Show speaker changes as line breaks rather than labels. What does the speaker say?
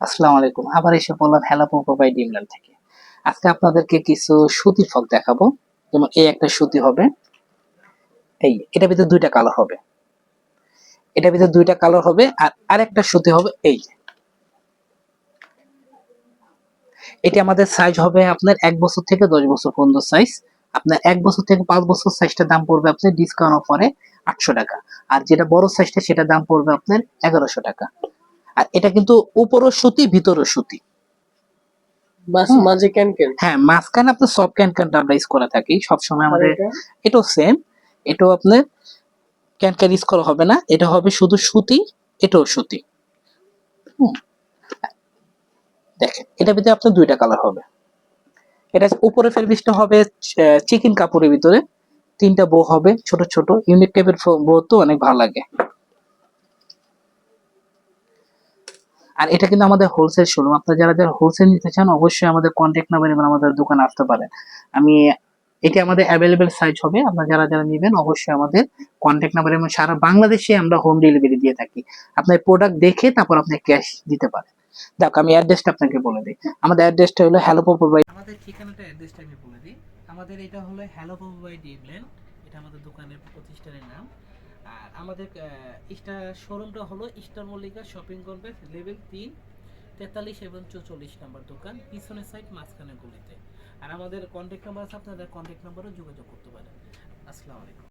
আসসালামু আলাইকুম। আবার এসে বললাম হেলা বাই ডিমল্যান্ড থেকে। আজকে আপনাদেরকে কিছু সুতির ফক দেখাবো। যেমন এই একটা সুতি হবে। এই এটা ভিতরে দুইটা কালার হবে। এটা ভিতরে দুইটা কালার হবে আর আরেকটা সুতি হবে এই এটি আমাদের সাইজ হবে আপনার এক বছর থেকে দশ বছর পর্যন্ত সাইজ আপনার এক বছর থেকে পাঁচ বছর সাইজটার দাম পড়বে আপনার ডিসকাউন্ট অফারে আটশো টাকা। আর যেটা বড় সাইজটা সেটা দাম পড়বে আপনার এগারোশো টাকা। আর এটা কিন্তু উপরও সুতি ভিতরও সুতি।
মাঝে ক্যান ক্যান।
হ্যাঁ মাঝখানে আপনার সব ক্যান ক্যান আমরা ইউজ করে থাকি। সবসময় আমাদের এটাও সেম এটাও আপনার ক্যান ক্যান ইউজ করা হবে না। এটা হবে শুধু সুতি এটাও সুতি। দেখেন এটা ভিতরে আপনার দুইটা কালার হবে। এটা উপরে ফেব্রিক্সটা হবে চিকেন কাপড়ের ভিতরে। তিনটা বো হবে ছোট ছোট। ইউনিক টাইপের বো তো অনেক ভালো লাগে। আর এটা কিন্তু আমাদের হোলসেল শোরুম আপনারা যারা যারা হোলসেল নিতে চান, অবশ্যই আমাদের কন্ট্যাক্ট নাম্বার এবং আমাদের দোকানে আসতে পারেন। আমি এটি আমাদের অ্যাভেলেবেল সাইজ হবে, আপনারা যারা যারা নেবেন, অবশ্যই আমাদের কন্ট্যাক্ট নাম্বার এবং সারা বাংলাদেশে আমরা হোম ডেলিভারি দিয়ে থাকি। আপনার প্রোডাক্ট দেখে তারপর আপনি ক্যাশ দিতে পারেন। দেখ, আমি অ্যাড্রেসটা আপনাকে বলে দিই। আমাদের অ্যাড্রেসটা হলো হ্যালো পপু বাই আমাদের ঠিকানাটা অ্যাড্রেসটা আমি বলে দিই। আমাদের এটা হলো হ্যালো পপু বাই ডিমল্যান্ড এটা আমাদের দোকানের প্রতিষ্ঠানের নাম। আর আমাদের এটা শোরুমটা হলো Eastern Mallika shopping complex, level তিন, তেতাল্লিশ এবং চৌচল্লিশ নাম্বার দোকান, পিছনের সাইড মাঝখানে গলিতে। আর আমাদের কন্ট্যাক্ট নাম্বার আছে আপনাদের কন্ট্যাক্ট নাম্বারও যোগাযোগ করতে পারেন। আসসালামু আলাইকুম।